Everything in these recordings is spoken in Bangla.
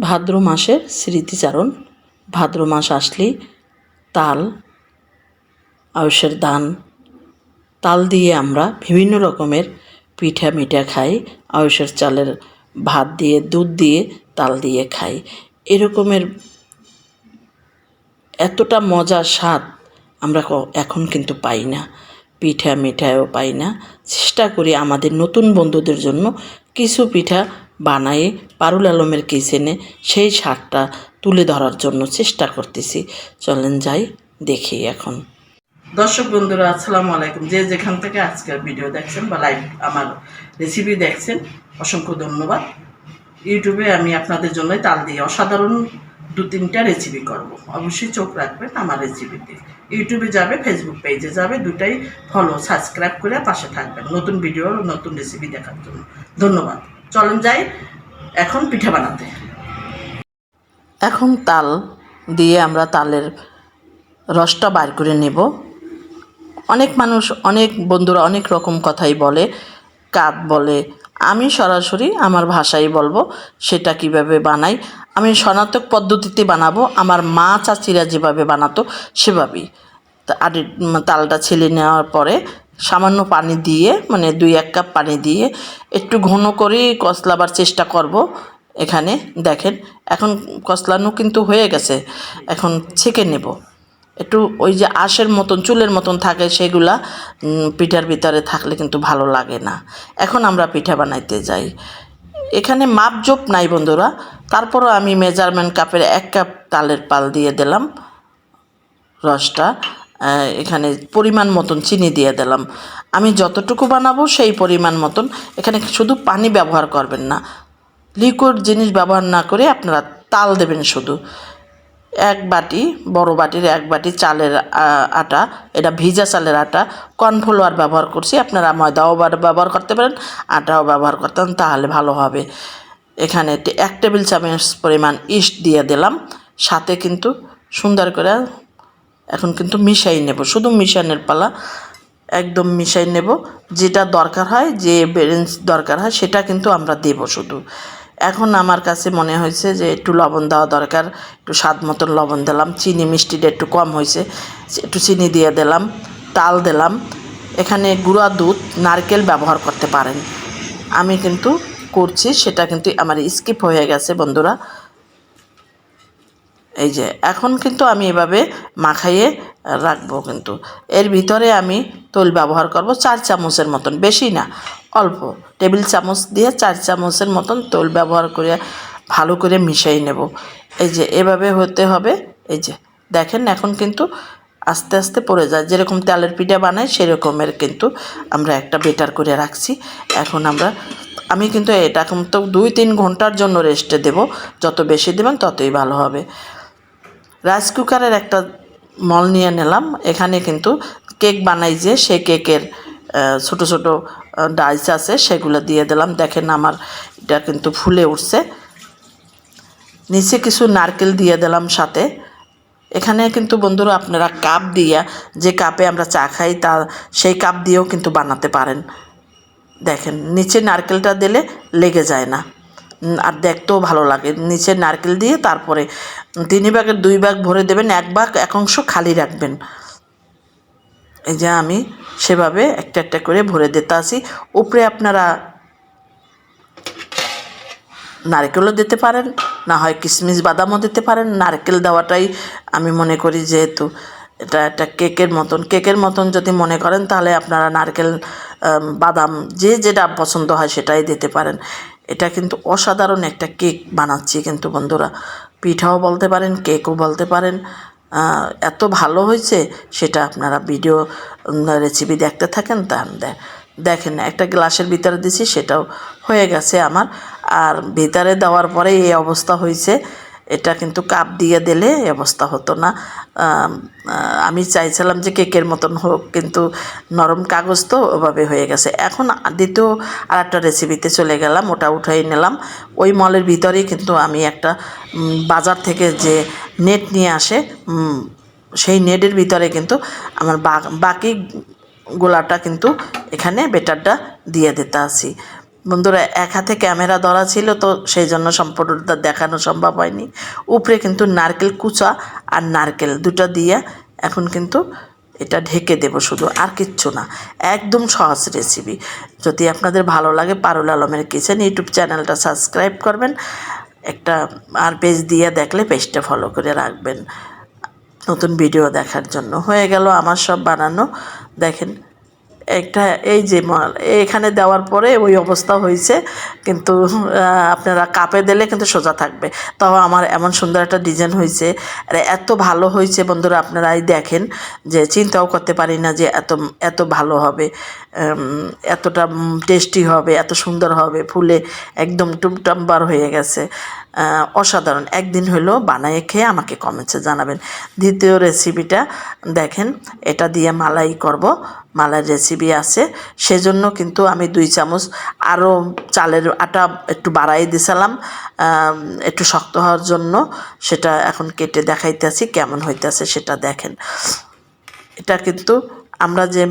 ভাদ্র মাসের স্মৃতিচারণ। ভাদ্র মাস আসলেই তাল আউশের দান। তাল দিয়ে আমরা বিভিন্ন রকমের পিঠা মিঠা খাই আউশের চালের ভাত দিয়ে, দুধ দিয়ে তাল দিয়ে খাই। এরকমের এতটা মজার স্বাদ আমরা এখন কিন্তু পাই না। পিঠা মিঠাইও পাই না। চেষ্টা করি আমাদের নতুন বন্ধুদের জন্য কিছু পিঠা বানাই পারুল আলমের কিচেনে সেই স্বাদটা তুলে ধরার জন্য চেষ্টা করতেছি। চলেন যাই, দেখি এখন। দর্শক বন্ধুরা, আসসালামু আলাইকুম। যে যেখান থেকে আজকের ভিডিও দেখছেন বা লাইভ আমার রেসিপি দেখছেন, অসংখ্য ধন্যবাদ। ইউটিউবে আমি আপনাদের জন্য তাল দিয়ে অসাধারণ দু তিনটা রেসিপি করব। অবশ্যই চোখ রাখবেন আমার রেসিপিতে ইউটিউবে যাবে ফেসবুক পেজে যাবে, দুটাই ফলো সাবস্ক্রাইব করে পাশে থাকবেন নতুন ভিডিও নতুন রেসিপি দেখার জন্য। ধন্যবাদ। চলেন যাই, এখন পিঠা বানাতে। এখন তাল দিয়ে আমরা তালের রসটা বার করে নেব। অনেক মানুষ, অনেক বন্ধুরা অনেক রকম কথাই বলে কাত বলে। আমি সরাসরি আমার ভাষায় বলব, সেটা কীভাবে বানাই। আমি সনাতক পদ্ধতিতে বানাবো, আমার মা চাচিরা যেভাবে বানাতো সেভাবেই। আগে তালটা ছেলে নেওয়ার পরে সামান্য পানি দিয়ে মানে দুই এক কাপ পানি দিয়ে একটু ঘন করেই কষলাবার চেষ্টা করব এখানে, দেখেন, এখন কষলানো কিন্তু হয়ে গেছে, এখন ছেঁকে নেব। একটু ওই যে আঁশের মতন, চুলের মতন থাকে সেগুলা পিঠার ভিতরে থাকলে কিন্তু ভালো লাগে না। এখন আমরা পিঠা বানাইতে যাই। এখানে মাপজোপ নাই বন্ধুরা তারপরও আমি মেজারমেন্ট কাপের এক কাপ তালের পাল দিয়ে দিলাম রসটা। এখানে পরিমাণ মতন চিনি দিয়ে দিলাম। আমি যতটুকু বানাবো সেই পরিমাণ মতন। এখানে শুধু পানি ব্যবহার করবেন না। লিকুইড জিনিস ব্যবহার না করে আপনারা তাল দেবেন শুধু। এক বাটি, বড় বাটির এক বাটি চালের আটা, এটা ভিজা চালের আটা। কর্নফ্লাওয়ার ব্যবহার করছি, আপনারা ময়দাও ব্যবহার করতে পারেন, আটাও ব্যবহার করতেন তাহলে ভালো হবে। এখানে এক টেবিল চামচ পরিমাণ ইস্ট দিয়ে দিলাম। সাথে কিন্তু সুন্দর করে এখন কিন্তু মিশাই নেব। শুধু মিশানোর পালা একদম মিশাই নেব। যেটা দরকার হয়, যে ব্যালেন্স দরকার হয়, সেটা কিন্তু আমরা দেব শুধু। এখন আমার কাছে মনে হয়েছে যে একটু লবণ দেওয়া দরকার। একটু স্বাদ মতন লবণ দিলাম। চিনি মিষ্টিটা একটু কম হয়েছে। একটু চিনি দিয়ে দিলাম, তাল দিলাম। এখানে গুঁড়া দুধ, নারকেল ব্যবহার করতে পারেন। আমি কিন্তু করছি, সেটা কিন্তু আমার স্কিপ হয়ে গেছে বন্ধুরা। এই যে, এখন কিন্তু আমি এভাবে মাখাইয়ে রাখব কিন্তু। এর ভিতরে আমি তৈল ব্যবহার করব চার চামচের মতন, বেশি না, অল্প। টেবিল চামচ দিয়ে চার চামচের মতন তৈল ব্যবহার করে ভালো করে মিশিয়ে নেব। এই যে, এভাবে হতে হবে। এই যে, দেখেন এখন কিন্তু আস্তে আস্তে পড়ে যায়। যেরকম তেলের পিঠা বানাই, সেরকমের কিন্তু আমরা একটা বেটার করে রাখছি। এখন আমরা, আমি কিন্তু এটা কিন্তু দুই তিন ঘণ্টার জন্য রেস্টে দেব। যত বেশি দেবেন ততই ভালো হবে। রাইস কুকারের একটা মল নিয়ে নিলাম। এখানে কিন্তু কেক বানাই যে সে কেকের ছোট ছোট ডাইস আছে, সেগুলো দিয়ে দিলাম। দেখেন আমার এটা কিন্তু ফুলে উঠছে। নিচে কিছু নারকেল দিয়ে দিলাম সাথে। এখানে কিন্তু বন্ধুরা আপনারা কাপ দিয়া, যে কাপে আমরা চা খাই, তা সেই কাপ দিয়েও কিন্তু বানাতে পারেন। দেখেন, নিচে নারকেলটা দিলে লেগে যায় না। আর দেখতেও ভালো লাগে। নিচে নারকেল দিয়ে তারপরে তিন ভাগের দুই ভাগ ভরে দেবেন, এক ভাগ এক অংশ খালি রাখবেন। এই যে আমি সেভাবে একটা একটা করে ভরে দিতে আসি। উপরে আপনারা নারকেলও দিতে পারেন, না হয় কিশমিশ বাদামও দিতে পারেন। নারকেল দেওয়াটাই আমি মনে করি যেহেতু এটা একটা কেকের মতন। কেকের মতন যদি মনে করেন তাহলে আপনারা নারকেল বাদাম যে যেটা পছন্দ হয় সেটাই দিতে পারেন। এটা কিন্তু অসাধারণ একটা কেক বানাচ্ছি কিন্তু বন্ধুরা। পিঠাও বলতে পারেন, কেকও বলতে পারেন। এত ভালো হয়েছে সেটা আপনারা ভিডিও রেসিপি দেখতে থাকেন তা দেখেন একটা গ্লাসের ভিতরে দিছি সেটাও হয়ে গেছে আমার। আর ভিতরে দেওয়ার পরে এই অবস্থা হয়েছে এটা কিন্তু কাপ দিয়ে দিলে অবস্থা হতো না। আমি চাইছিলাম যে কেকের মতন হোক, কিন্তু নরম কাগজ তো ওভাবে হয়ে গেছে। এখন দ্বিতীয় আর একটা রেসিপিতে চলে গেলাম, ওটা উঠাই নিলাম। ওই মলের ভিতরেই কিন্তু আমি একটা বাজার থেকে যে নেট নিয়ে আসে সেই নেটের ভিতরে কিন্তু আমার বাকি গোলাটা কিন্তু এখানে বেটারটা দিয়ে দিতে আসি বন্ধুরা, এক হাতে ক্যামেরা ধরা ছিল তো সেই জন্য সম্পূর্ণটা দেখানো সম্ভব হয়নি। উপরে কিন্তু নারকেল কুচা আর নারকেল দুটো দিয়ে এখন কিন্তু এটা ঢেকে দেব শুধু, আর কিচ্ছু না। একদম সহজ রেসিপি যদি আপনাদের ভালো লাগে পারুল আলমের কিচেন, ইউটিউব চ্যানেলটা সাবস্ক্রাইব করবেন, একটা আর পেজ দিয়ে দেখলে পেজটা ফলো করে রাখবেন। নতুন ভিডিও দেখার জন্য। হয়ে গেল আমার সব বানানো। দেখেন একটা এই যে এখানে দেওয়ার পরে ওই অবস্থা হয়েছে। কিন্তু আপনারা কাপে দিলে কিন্তু সোজা থাকবে। তাও আমার এমন সুন্দর একটা ডিজাইন হয়েছে। আর, এত ভালো হয়েছে বন্ধুরা আপনারাই দেখেন যে চিন্তাও করতে পারি না যে এত এত ভালো হবে। এতটা টেস্টি হবে, এত সুন্দর হবে, ফুলে একদম টুমটাম্বার হয়ে গেছে। অসাধারণ। একদিন হলো বানিয়ে খেয়ে আমাকে কমেন্টসে জানাবেন। দ্বিতীয় রেসিপিটা দেখেন, এটা দিয়ে মালাই করব। মালাই রেসিপি আছে। সেজন্য কিন্তু আমি দুই চামচ আরও চালের আটা একটু বাড়াই দিছিলাম। একটু শক্ত হওয়ার জন্য সেটা এখন কেটে দেখাইতেছি, কেমন হইতেছে সেটা দেখেন। এটা কিন্তু আমরা যে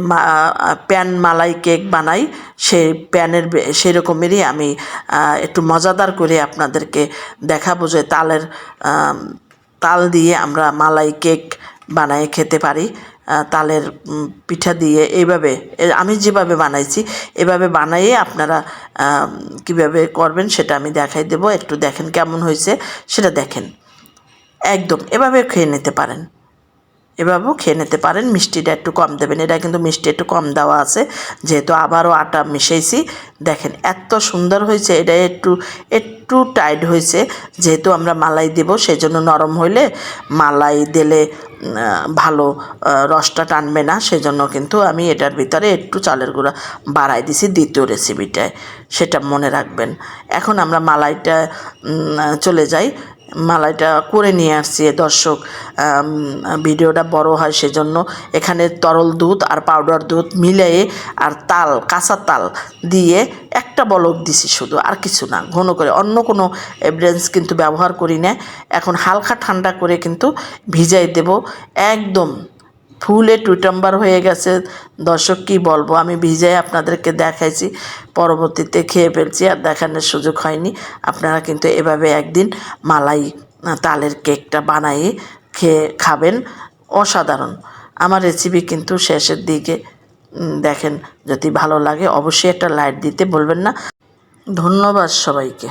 প্যান মালাই কেক বানাই সেই প্যানের সেই রকমেরই আমি একটু মজাদার করে আপনাদেরকে দেখাবো যে তালের তাল দিয়ে আমরা মালাই কেক বানিয়ে খেতে পারি। তালের পিঠা দিয়ে এইভাবে আমি যেভাবে বানাইছি, এভাবে বানাইয়ে আপনারা কীভাবে করবেন সেটা আমি দেখাই দেবো। একটু দেখেন কেমন হয়েছে, সেটা দেখেন। একদম এভাবে খেয়ে নিতে পারেন। এভাবেও খেয়ে নিতে পারেন। মিষ্টিটা একটু কম দেবেন। এটা কিন্তু মিষ্টি একটু কম দেওয়া আছে। যেহেতু আবারও আটা মিশাইছি। দেখেন এত সুন্দর হয়েছে। এটা একটু একটু টাইট হয়েছে। যেহেতু আমরা মালাই দেব সেই জন্য নরম হইলে মালাই দিলে ভালো রসটা টানবে না। সেজন্য কিন্তু আমি এটার ভিতরে একটু চালের গুঁড়া বাড়াই দিছি দ্বিতীয় রেসিপিটায় সেটা মনে রাখবেন। এখন আমরা মালাইটা চলে যাই। মালাইটা করে নিয়ে আসছি দর্শক ভিডিওটা বড় হয় সেজন্য। এখানে তরল দুধ আর পাউডার দুধ মিলিয়ে আর তাল, কাঁচা তাল দিয়ে একটা বলক দিছি শুধু, আর কিছু না, ঘন করে। অন্য কোনো এভিডেন্স কিন্তু ব্যবহার করি না। এখন হালকা ঠান্ডা করে কিন্তু ভিজাই দেব। একদম ফুলে টুটাম্বার হয়ে গেছে। দর্শক, কি বলব? আমি ভিজাই আপনাদেরকে দেখাইছি, পরবর্তীতে খেয়ে ফেলছি আর দেখানোর সুযোগ হয়নি। আপনারা কিন্তু এভাবে একদিন মালাই তালের কেকটা বানাইয়ে খেয়ে খাবেন। অসাধারণ। আমার রেসিপি কিন্তু শেষের দিকে দেখেন যদি ভালো লাগে অবশ্যই একটা লাইট দিতে বলবেন না। ধন্যবাদ সবাইকে।